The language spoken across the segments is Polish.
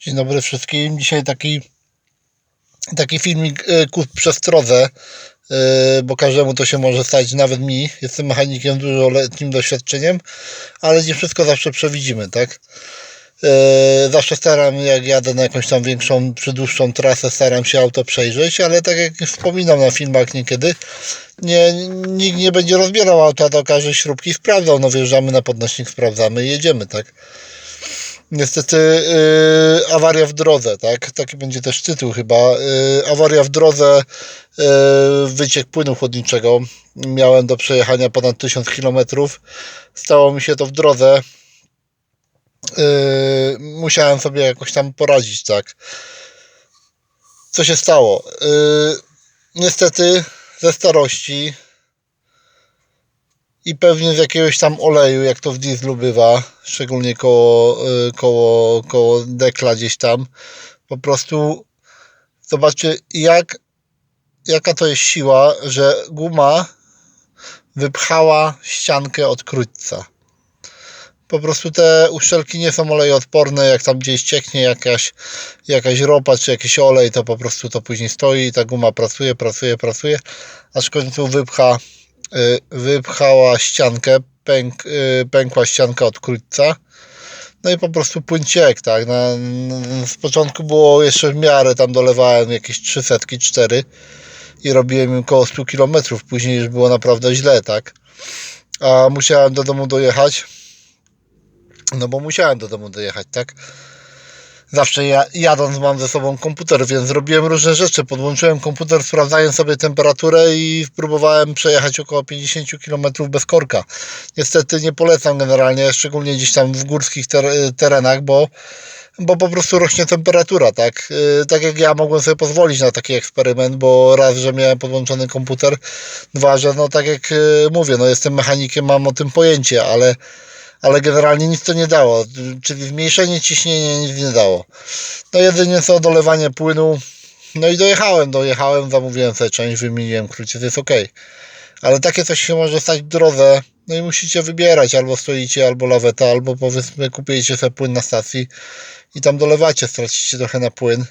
Dzień dobry wszystkim. Dzisiaj taki, taki filmik e, ku przestrodze, e, bo każdemu to się może stać, nawet mi. Jestem mechanikiem z dużoletnim doświadczeniem, ale nie wszystko zawsze przewidzimy, tak? E, Zawsze staram, jak jadę na jakąś tam większą, czy dłuższą trasę, staram się auto przejrzeć, ale tak jak wspominam na filmach niekiedy, nie, nikt nie będzie rozbierał auta do każdej śrubki sprawdzał. No wjeżdżamy na podnośnik, sprawdzamy jedziemy, tak? Niestety yy, awaria w drodze, tak? Taki będzie też tytuł chyba. Yy, awaria w drodze, yy, wyciek płynu chłodniczego. Miałem do przejechania ponad 1000 km. Stało mi się to w drodze. Yy, musiałem sobie jakoś tam poradzić, tak? Co się stało? Yy, niestety ze starości i pewnie z jakiegoś tam oleju, jak to w dieslu bywa, szczególnie koło, y, koło, koło dekla gdzieś tam, po prostu zobaczcie jak, jaka to jest siła, że guma wypchała ściankę od krótca. Po prostu te uszczelki nie są olejoodporne, jak tam gdzieś cieknie jakaś, jakaś ropa czy jakiś olej, to po prostu to później stoi i ta guma pracuje, pracuje, pracuje, aż w końcu wypcha wypchała ściankę, pęk, y, pękła ścianka od. No i po prostu płyn ciekł, tak. Na, na, z początku było jeszcze w miarę, tam dolewałem jakieś 300, 4 i robiłem im około 100 km. Później już było naprawdę źle, tak. A musiałem do domu dojechać. No bo musiałem do domu dojechać, tak. Zawsze ja, jadąc mam ze sobą komputer, więc zrobiłem różne rzeczy. Podłączyłem komputer, sprawdzając sobie temperaturę i próbowałem przejechać około 50 km bez korka. Niestety nie polecam generalnie, szczególnie gdzieś tam w górskich ter- terenach, bo, bo po prostu rośnie temperatura, tak? Yy, tak jak ja mogłem sobie pozwolić na taki eksperyment, bo raz, że miałem podłączony komputer, dwa, że no tak jak yy, mówię, no jestem mechanikiem, mam o tym pojęcie, ale ale generalnie nic to nie dało, czyli zmniejszenie ciśnienia nic nie dało. No jedynie co dolewanie płynu, no i dojechałem, dojechałem, zamówiłem sobie część, wymieniłem to jest ok. Ale takie coś się może stać w drodze, no i musicie wybierać, albo stoicie, albo laweta, albo powiedzmy kupujecie sobie płyn na stacji i tam dolewacie, stracicie trochę na płyn.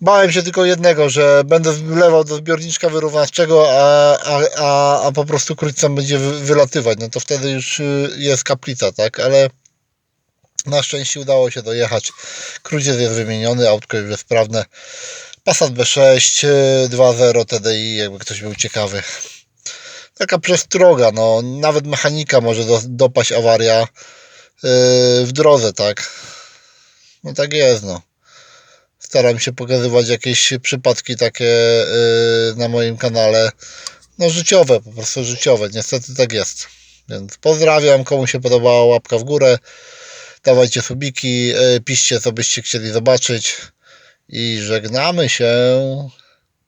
Bałem się tylko jednego, że będę wlewał do zbiorniczka wyrównawczego, a, a, a, a po prostu krótcem będzie wy- wylatywać. No to wtedy już y, jest kaplica, tak? Ale na szczęście udało się dojechać. Króciec jest wymieniony, autko jest sprawne. Passat B6 y, 2.0 TDI, jakby ktoś był ciekawy. Taka przestroga, no nawet mechanika może do, dopaść awaria y, w drodze, tak? No tak jest, no staram się pokazywać jakieś przypadki takie yy, na moim kanale. No życiowe, po prostu życiowe. Niestety tak jest. Więc pozdrawiam, komu się podobała łapka w górę. Dawajcie subiki, yy, piszcie co byście chcieli zobaczyć. I żegnamy się.